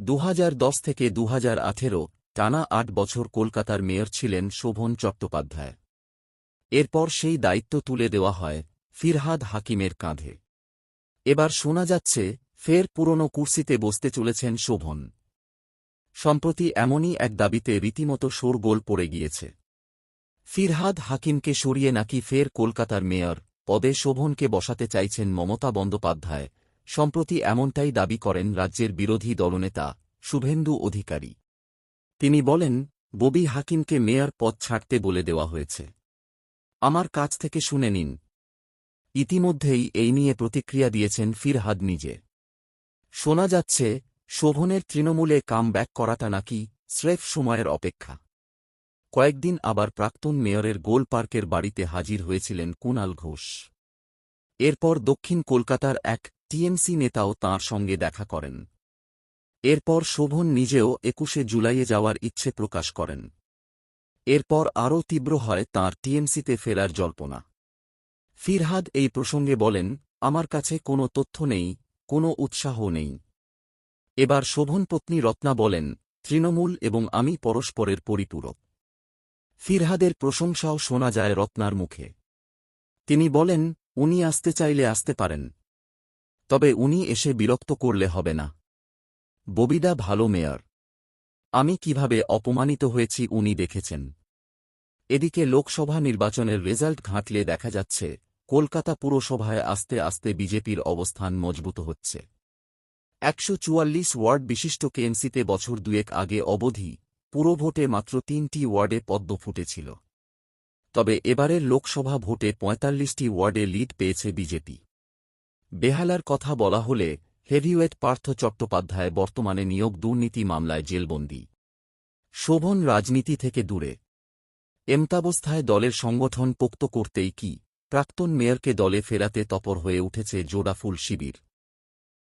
দুহাজার দশ থেকে দুহাজার আঠেরো, টানা আট বছর কলকাতার মেয়র ছিলেন শোভন চট্টোপাধ্যায়। এরপর সেই দায়িত্ব তুলে দেওয়া হয় ফিরহাদ হাকিমের কাঁধে। এবার শোনা যাচ্ছে, ফের পুরনো কুর্সিতে বসতে চলেছেন শোভন। সম্প্রতি এমনই এক দাবিতে রীতিমতো শোরগোল পড়ে গিয়েছে। ফিরহাদ হাকিমকে সরিয়ে নাকি ফের কলকাতার মেয়র পদে শোভনকে বসাতে চাইছেন মমতা বন্দ্যোপাধ্যায় সম্প্রতি এমনটাই দাবি করেন রাজ্যের বিরোধী দলনেতা শুভেন্দু অধিকারী। তিনি বলেন, ববি হাকিমকে মেয়র পদ ছাড়তে বলে দেওয়া হয়েছে। আমার কাছ থেকে শুনে নিন। ইতিমধ্যেই এই নিয়ে প্রতিক্রিয়া দিয়েছেন ফিরহাদ নিজে। শোনা যাচ্ছে, শোভনের তৃণমূলে কাম ব্যাক করাটা নাকি স্রেফ সময়ের অপেক্ষা। কয়েকদিন আবার প্রাক্তন মেয়রের গোল পার্কের বাড়িতে হাজির হয়েছিলেন কুণাল ঘোষ। এরপর দক্ষিণ কলকাতার এক টিএমসি নেতাও তাঁর সঙ্গে দেখা করেন। এরপর শোভন নিজেও একুশে জুলাইয়ে যাওয়ার ইচ্ছে প্রকাশ করেন। এরপর আরও তীব্র হয় তাঁর টিএমসিতে ফেরার জল্পনা। ফিরহাদ এই প্রসঙ্গে বলেন, আমার কাছে কোনো তথ্য নেই, কোনো উৎসাহ নেই। এবার শোভন পত্নী রত্না বলেন, তৃণমূল এবং আমি পরস্পরের পরিপূরক। ফিরহাদের প্রশংসাও শোনা যায় রত্নার মুখে। তিনি বলেন, উনি আসতে চাইলে আসতে পারেন তবে উনি এসে বিরক্ত করলে হবে না। ববিদা ভালো মেয়র। আমি কীভাবে অপমানিত হয়েছি উনি দেখেছেন। এদিকে লোকসভা নির্বাচনের রেজাল্ট ঘাঁটলে দেখা যাচ্ছে, কলকাতা পুরসভায় আস্তে আস্তে বিজেপির অবস্থান মজবুত হচ্ছে। একশো চুয়াল্লিশ ওয়ার্ড বিশিষ্ট কেএমসিতে বছর দুয়েক আগে অবধি পুরো ভোটে মাত্র তিনটি ওয়ার্ডে পদ্ম ফুটেছিল। তবে এবারের লোকসভা ভোটে পঁয়তাল্লিশটি ওয়ার্ডে লিড পেয়েছে বিজেপি। বেহালার কথা বলা হলে হেভিওয়েট পার্থ চট্টোপাধ্যায় বর্তমানে নিয়োগ দুর্নীতি মামলায় জেলবন্দি। শোভন রাজনীতি থেকে দূরে। এমতাবস্থায় দলের সংগঠন পোক্ত করতেই কি? প্রাক্তন মেয়রকে দলে ফেরাতে তপর হয়ে উঠেছে জোড়াফুল শিবির।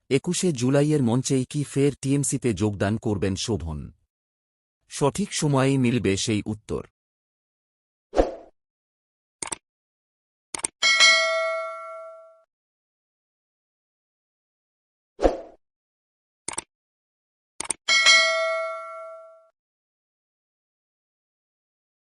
একুশে জুলাইয়ের মঞ্চেই কি ফের টিএমসিতে যোগদান করবেন শোভন? সঠিক সময়েই মিলবে সেই উত্তর।